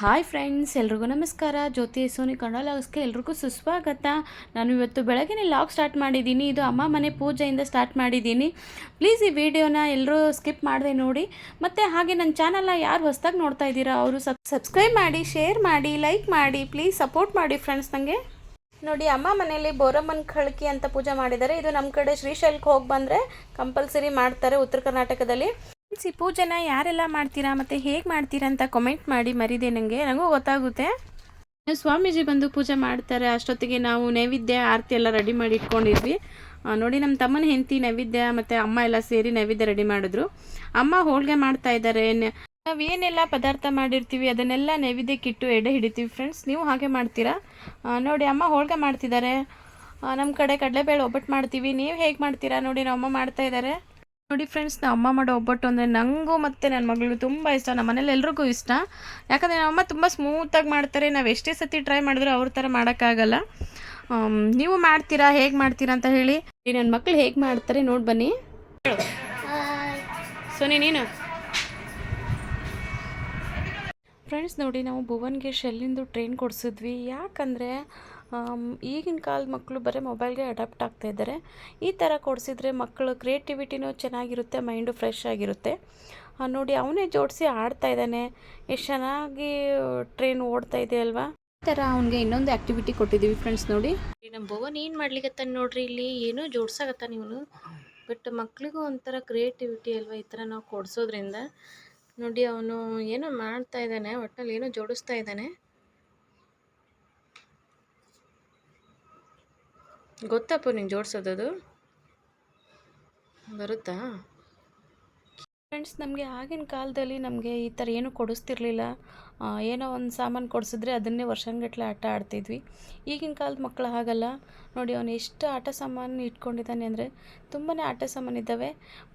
Hi friends, ಎಲ್ರಿಗೂ ನಮಸ್ಕಾರ. ಜ್ಯೋತಿ Sony Kannada ಲಾಗ್ಸ್ಗೆ ಎಲ್ರಿಗೂ ಸುಸ್ವಾಗತ. ನಾನು ಇವತ್ತು ಬೆಳಗ್ಗೆ ಲಾಗ್ ಸ್ಟಾರ್ಟ್ ಮಾಡಿದ್ದೀನಿ. ಇದು ಅಮ್ಮ ಮನೆ ಪೂಜೆಯಿಂದ ಸ್ಟಾರ್ಟ್ ಮಾಡಿದ್ದೀನಿ. ಪ್ಲೀಸ್ ಈ ವಿಡಿಯೋನ ಎಲ್ಲರೂ ಸ್ಕಿಪ್ ಮಾಡದೆ ನೋಡಿ. ಮತ್ತು ಹಾಗೆ ನನ್ನ ಚಾನಲ್ನ ಯಾರು ಹೊಸ್ದಾಗಿ ನೋಡ್ತಾ ಇದ್ದೀರಾ, ಅವರು ಸಬ್, ಸಬ್ಸ್ಕ್ರೈಬ್ ಮಾಡಿ, ಶೇರ್ ಮಾಡಿ, ಲೈಕ್ ಮಾಡಿ, ಪ್ಲೀಸ್ ಸಪೋರ್ಟ್ ಮಾಡಿ ಫ್ರೆಂಡ್ಸ್ ನನಗೆ ನೋಡಿ ಅಮ್ಮ ಮನೆಯಲ್ಲಿ ಬೋರಮ್ಮನ ಖಳ್ಕಿ ಅಂತ ಪೂಜೆ ಮಾಡಿದ್ದಾರೆ. ಇದು ನಮ್ಮ ಕಡೆ ಶ್ರೀಶೈಲಕ್ಕೆ ಹೋಗಿ ಬಂದರೆ ಕಂಪಲ್ಸರಿ ಮಾಡ್ತಾರೆ ಉತ್ತರ ಕರ್ನಾಟಕದಲ್ಲಿ. ಈ ಪೂಜೆನ ಯಾರೆಲ್ಲ ಮಾಡ್ತೀರಾ ಮತ್ತು ಹೇಗೆ ಮಾಡ್ತೀರಾ ಅಂತ ಕಮೆಂಟ್ ಮಾಡಿ ಮರಿದೆ ನನಗೆ ನನಗೂ ಗೊತ್ತಾಗುತ್ತೆ. ಸ್ವಾಮೀಜಿ ಬಂದು ಪೂಜೆ ಮಾಡ್ತಾರೆ. ಅಷ್ಟೊತ್ತಿಗೆ ನಾವು ನೈವೇದ್ಯ ಆರತಿ ಎಲ್ಲ ರೆಡಿ ಮಾಡಿ ಇಟ್ಕೊಂಡಿದ್ವಿ. ನೋಡಿ ನಮ್ಮ ತಮ್ಮನ ಹೆಂಡತಿ ನೈವೇದ್ಯ ಮತ್ತು ಅಮ್ಮ ಎಲ್ಲ ಸೇರಿ ನೈವೇದ್ಯ ರೆಡಿ ಮಾಡಿದ್ರು. ಅಮ್ಮ ಹೋಳಿಗೆ ಮಾಡ್ತಾ ಇದ್ದಾರೆ. ನಾವು ಏನೆಲ್ಲ ಪದಾರ್ಥ ಮಾಡಿರ್ತೀವಿ ಅದನ್ನೆಲ್ಲ ನೈವೇದ್ಯಕ್ಕಿಟ್ಟು ಎಡೆ ಹಿಡಿತೀವಿ ಫ್ರೆಂಡ್ಸ್ ನೀವು ಹಾಗೆ ಮಾಡ್ತೀರಾ? ನೋಡಿ ಅಮ್ಮ ಹೋಳಿಗೆ ಮಾಡ್ತಿದ್ದಾರೆ. ನಮ್ಮ ಕಡೆ ಕಡಲೆಬೇಳೆ ಒಬ್ಬಟ್ಟು ಮಾಡ್ತೀವಿ. ನೀವು ಹೇಗೆ ಮಾಡ್ತೀರಾ? ನೋಡಿ ನಮ್ಮ ಅಮ್ಮ ಮಾಡ್ತಾ ಇದ್ದಾರೆ ನೋಡಿ ಫ್ರೆಂಡ್ಸ್ ನಾವು ಅಮ್ಮ ಮಾಡೋ ಒಬ್ಬಟ್ಟು ಅಂದರೆ ನನಗೂ ಮತ್ತು ನನ್ನ ಮಗಳು ತುಂಬ ಇಷ್ಟ. ನಮ್ಮ ಮನೇಲಿ ಎಲ್ರಿಗೂ ಇಷ್ಟ. ಯಾಕಂದರೆ ನಮ್ಮ ಅಮ್ಮ ತುಂಬ ಸ್ಮೂತಾಗಿ ಮಾಡ್ತಾರೆ. ನಾವು ಎಷ್ಟೇ ಸತಿ ಟ್ರೈ ಮಾಡಿದ್ರೂ ಅವ್ರ ಥರ ಮಾಡೋಕ್ಕಾಗಲ್ಲ. ನೀವು ಮಾಡ್ತೀರಾ? ಹೇಗೆ ಮಾಡ್ತೀರಾ ಅಂತ ಹೇಳಿ. ನನ್ನ ಮಕ್ಳು ಹೇಗೆ ಮಾಡ್ತಾರೆ? ನೋಡಿ ಬನ್ನಿ. ಸೊನಿ ನೀನು? ಫ್ರೆಂಡ್ಸ್ ನೋಡಿ ನಾವು ಭುವನ್ಗೆ ಶೆಲ್ಲಿಂದು ಟ್ರೈನ್ ಕೊಡಿಸಿದ್ವಿ. ಯಾಕಂದರೆ ಈಗಿನ ಕಾಲದ ಮಕ್ಕಳು ಬರೀ ಮೊಬೈಲ್ಗೆ ಅಡಾಪ್ಟ್ ಆಗ್ತಾ ಇದ್ದಾರೆ. ಈ ಥರ ಕೊಡಿಸಿದ್ರೆ ಮಕ್ಕಳು ಕ್ರಿಯೇಟಿವಿಟಿನೂ ಚೆನ್ನಾಗಿರುತ್ತೆ ಮೈಂಡು ಫ್ರೆಶ್ ಆಗಿರುತ್ತೆ. ನೋಡಿ ಅವನೇ ಜೋಡಿಸಿ ಆಡ್ತಾ ಇದ್ದಾನೆ. ಎಷ್ಟು ಚೆನ್ನಾಗಿ ಟ್ರೈನ್ ಓಡ್ತಾ ಇದೆ ಅಲ್ವಾ? ಈ ಥರ ಅವ್ನಿಗೆ ಇನ್ನೊಂದು ಆ್ಯಕ್ಟಿವಿಟಿ ಕೊಟ್ಟಿದ್ದೀವಿ ಫ್ರೆಂಡ್ಸ್ ನೋಡಿ. ನಮ್ಮ ಭುವನ್ ಏನು ಮಾಡ್ಲಿಕ್ಕತ್ತಾನೆ ನೋಡ್ರಿ ಇಲ್ಲಿ ಏನೂ ಜೋಡ್ಸಾಕತ್ತಾನ ಇವನು. ಬಟ್ ಮಕ್ಕಳಿಗೂ ಒಂಥರ ಕ್ರಿಯೇಟಿವಿಟಿ ಅಲ್ವಾ ಈ ಥರ ನಾವು ಕೊಡಿಸೋದ್ರಿಂದ. ನೋಡಿ ಅವನು ಏನೋ ಮಾಡ್ತಾ ಇದ್ದಾನೆ, ಒಟ್ನಲ್ಲಿ ಏನೋ ಜೋಡಿಸ್ತಾ ಇದ್ದಾನೆ. ಗೊತ್ತಪ್ಪ ನಿಂಗೆ ಜೋಡಿಸೋದದು? ಬರುತ್ತಾ? ಫ್ರೆಂಡ್ಸ್ ನಮಗೆ ಆಗಿನ ಕಾಲದಲ್ಲಿ ನಮಗೆ ಈ ಥರ ಏನೂ ಕೊಡಿಸ್ತಿರ್ಲಿಲ್ಲ. ಏನೋ ಒಂದು ಸಾಮಾನು ಕೊಡಿಸಿದ್ರೆ ಅದನ್ನೇ ವರ್ಷಂಗಟ್ಟಲೆ ಆಟ ಆಡ್ತಿದ್ವಿ. ಈಗಿನ ಕಾಲದ ಮಕ್ಕಳು ಹಾಗಲ್ಲ. ನೋಡಿ, ಅವನು ಎಷ್ಟು ಆಟ ಸಾಮಾನು ಇಟ್ಕೊಂಡಿದ್ದಾನೆ ಅಂದರೆ ತುಂಬಾ ಆಟ ಸಾಮಾನು ಇದ್ದಾವೆ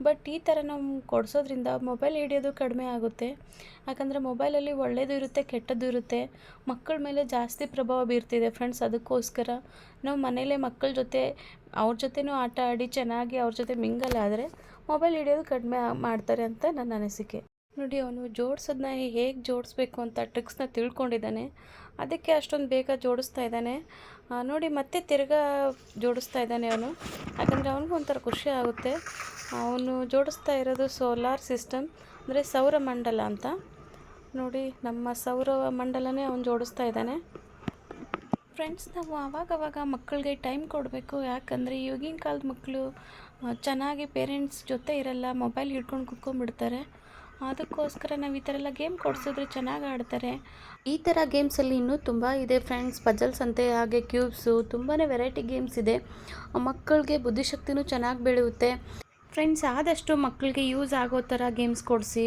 ಬಟ್ ಈ ಥರ ನಾವು ಕೊಡಿಸೋದ್ರಿಂದ ಮೊಬೈಲ್ ಹಿಡಿಯೋದು ಕಡಿಮೆ ಆಗುತ್ತೆ. ಯಾಕಂದರೆ ಮೊಬೈಲಲ್ಲಿ ಒಳ್ಳೆಯದು ಇರುತ್ತೆ, ಕೆಟ್ಟದ್ದು ಇರುತ್ತೆ. ಮಕ್ಕಳ ಮೇಲೆ ಜಾಸ್ತಿ ಪ್ರಭಾವ ಬೀರ್ತಿದೆ ಫ್ರೆಂಡ್ಸ್ ಅದಕ್ಕೋಸ್ಕರ. ನಾವು ಮನೆಯಲ್ಲೇ ಮಕ್ಕಳ ಜೊತೆ, ಅವ್ರ ಜೊತೆನೂ ಆಟ ಆಡಿ ಚೆನ್ನಾಗಿ ಅವ್ರ ಜೊತೆ ಮಿಂಗಲ್ ಆದರೆ ಮೊಬೈಲ್ ಹಿಡಿಯೋದು ಕಡಿಮೆ ಮಾಡ್ತಾರೆ ಅಂತ ನನ್ನ ಅನಿಸಿಕೆ. ನೋಡಿ, ಅವನು ಜೋಡಿಸೋದನ್ನ ಹೇಗೆ ಜೋಡಿಸ್ಬೇಕು ಅಂತ ಟ್ರಿಕ್ಸ್ನ ತಿಳ್ಕೊಂಡಿದ್ದಾನೆ. ಅದಕ್ಕೆ ಅಷ್ಟೊಂದು ಬೇಗ ಜೋಡಿಸ್ತಾ ಇದ್ದಾನೆ. ನೋಡಿ, ಮತ್ತೆ ತಿರ್ಗಾ ಜೋಡಿಸ್ತಾ ಇದ್ದಾನೆ ಅವನು. ಯಾಕಂದರೆ ಅವನಿಗೂ ಒಂಥರ ಖುಷಿ ಆಗುತ್ತೆ. ಅವನು ಜೋಡಿಸ್ತಾ ಇರೋದು ಸೋಲಾರ್ ಸಿಸ್ಟಮ್ ಅಂದರೆ ಸೌರ ಮಂಡಲ ಅಂತ. ನೋಡಿ, ನಮ್ಮ ಸೌರ ಮಂಡಲನೇ ಅವನು ಜೋಡಿಸ್ತಾ ಇದ್ದಾನೆ. ಫ್ರೆಂಡ್ಸ್ ನಾವು ಆವಾಗವಾಗ ಮಕ್ಕಳಿಗೆ ಟೈಮ್ ಕೊಡಬೇಕು. ಯಾಕಂದರೆ ಈಗಿನ ಕಾಲದ ಮಕ್ಕಳು ಚೆನ್ನಾಗಿ ಪೇರೆಂಟ್ಸ್ ಜೊತೆ ಇರಲ್ಲ ಮೊಬೈಲ್ ಹಿಡ್ಕೊಂಡು ಕುತ್ಕೊಂಡ್ಬಿಡ್ತಾರೆ. ಅದಕ್ಕೋಸ್ಕರ ನಾವು ಈ ಥರ ಎಲ್ಲ ಗೇಮ್ ಕೊಡಿಸಿದ್ರೆ ಚೆನ್ನಾಗಿ ಆಡ್ತಾರೆ. ಈ ಥರ ಗೇಮ್ಸಲ್ಲಿ ಇನ್ನೂ ತುಂಬ ಇದೆ ಫ್ರೆಂಡ್ಸ್ ಪಜಲ್ಸ್ ಅಂತೆ, ಹಾಗೆ ಕ್ಯೂಬ್ಸು ತುಂಬಾ ವೆರೈಟಿ ಗೇಮ್ಸ್ ಇದೆ. ಮಕ್ಕಳಿಗೆ ಬುದ್ಧಿಶಕ್ತಿನೂ ಚೆನ್ನಾಗಿ ಬೆಳೆಯುತ್ತೆ. ಫ್ರೆಂಡ್ಸ್, ಆದಷ್ಟು ಮಕ್ಕಳಿಗೆ ಯೂಸ್ ಆಗೋ ಥರ ಗೇಮ್ಸ್ ಕೊಡಿಸಿ.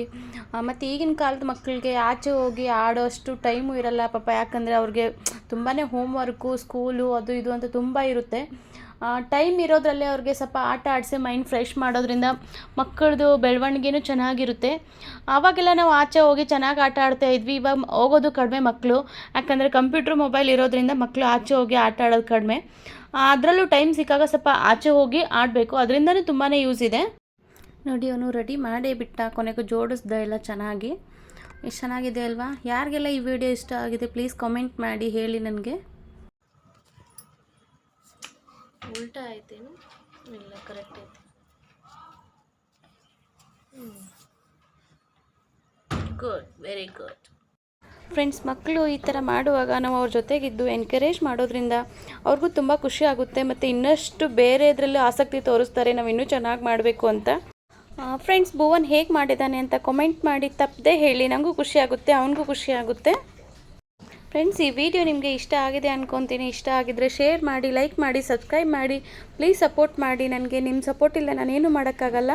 ಮತ್ತು ಈಗಿನ ಕಾಲದ ಮಕ್ಕಳಿಗೆ ಆಚೆ ಹೋಗಿ ಆಡೋಷ್ಟು ಟೈಮು ಇರಲ್ಲ ಪಾಪ. ಯಾಕಂದರೆ ಅವ್ರಿಗೆ ತುಂಬಾ ಹೋಮ್ವರ್ಕು ಸ್ಕೂಲು ಅದು ಇದು ಅಂತ ತುಂಬ ಇರುತ್ತೆ. ಟೈಮ್ ಇರೋದ್ರಲ್ಲೇ ಅವ್ರಿಗೆ ಸ್ವಲ್ಪ ಆಟ ಆಡಿಸಿ ಮೈಂಡ್ ಫ್ರೆಶ್ ಮಾಡೋದ್ರಿಂದ ಮಕ್ಕಳದು ಬೆಳವಣಿಗೆನೂ ಚೆನ್ನಾಗಿರುತ್ತೆ. ಆವಾಗೆಲ್ಲ ನಾವು ಆಚೆ ಹೋಗಿ ಚೆನ್ನಾಗಿ ಆಟ ಆಡ್ತಾ ಇದ್ವಿ. ಇವಾಗ ಹೋಗೋದು ಕಡಿಮೆ ಮಕ್ಕಳು ಯಾಕಂದರೆ ಕಂಪ್ಯೂಟ್ರ್ ಮೊಬೈಲ್ ಇರೋದ್ರಿಂದ ಮಕ್ಕಳು ಆಚೆ ಹೋಗಿ ಆಟ ಆಡೋದು ಕಡಿಮೆ. ಅದರಲ್ಲೂ ಟೈಮ್ ಸಿಕ್ಕಾಗ ಸ್ವಲ್ಪ ಆಚೆ ಹೋಗಿ ಆಡಬೇಕು. ಅದರಿಂದನೂ ತುಂಬಾ ಯೂಸ್ ಇದೆ. ನೋಡಿ ಅವನು ರೆಡಿ ಮಾಡೇ ಬಿಟ್ಟ. ಕೊನೆಗೂ ಜೋಡಿಸ್ದ ಎಲ್ಲ ಚೆನ್ನಾಗಿ. ಎಷ್ಟು ಚೆನ್ನಾಗಿದೆ ಅಲ್ವಾ? ಯಾರಿಗೆಲ್ಲ ಈ ವಿಡಿಯೋ ಇಷ್ಟ ಆಗಿದೆ ಪ್ಲೀಸ್ ಕಮೆಂಟ್ ಮಾಡಿ ಹೇಳಿ ನನಗೆ. ಉಲ್ಟಾ ಆಯ್ತೇನು? ಇಲ್ಲ ಕರೆಕ್ಟ್ ಐತೆ ಗುಡ್ ವೆರಿ ಗುಡ್ ಫ್ರೆಂಡ್ಸ್ ಮಕ್ಕಳು ಈ ಥರ ಮಾಡುವಾಗ ನಾವು ಅವ್ರ ಜೊತೆಗಿದ್ದು ಎನ್ಕರೇಜ್ ಮಾಡೋದ್ರಿಂದ ಅವ್ರಿಗೂ ತುಂಬ ಖುಷಿ ಆಗುತ್ತೆ ಮತ್ತು ಇನ್ನಷ್ಟು ಬೇರೆ ಇದರಲ್ಲೂ ಆಸಕ್ತಿ ತೋರಿಸ್ತಾರೆ, ನಾವು ಇನ್ನೂ ಚೆನ್ನಾಗಿ ಮಾಡಬೇಕು ಅಂತ. ಫ್ರೆಂಡ್ಸ್ ಭುವನ್ ಹೇಗೆ ಮಾಡಿದ್ದಾನೆ ಅಂತ ಕಮೆಂಟ್ ಮಾಡಿ ತಪ್ಪದೆ ಹೇಳಿ ನನಗೂ ಖುಷಿ ಆಗುತ್ತೆ, ಅವನಿಗೂ ಖುಷಿ ಆಗುತ್ತೆ. ಫ್ರೆಂಡ್ಸ್ ಈ ವಿಡಿಯೋ ನಿಮಗೆ ಇಷ್ಟ ಆಗಿದೆ ಅನ್ಕೊತೀನಿ, ಇಷ್ಟ ಆಗಿದ್ರೆ ಶೇರ್ ಮಾಡಿ ಲೈಕ್ ಮಾಡಿ ಸಬ್ಸ್ಕ್ರೈಬ್ ಮಾಡಿ ಪ್ಲೀಸ್ ಸಪೋರ್ಟ್ ಮಾಡಿ, ನನಗೆ ನಿಮ್ಮ ಸಪೋರ್ಟ್ ಇಲ್ಲ ನಾನೇನು ಮಾಡೋಕ್ಕಾಗಲ್ಲ.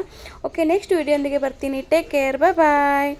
ಓಕೆ ನೆಕ್ಸ್ಟ್ ವಿಡಿಯೋಂದಿಗೆ ಬರ್ತೀನಿ ಟೇಕ್ ಕೇರ್ ಬಾಯ್ ಬಾಯ್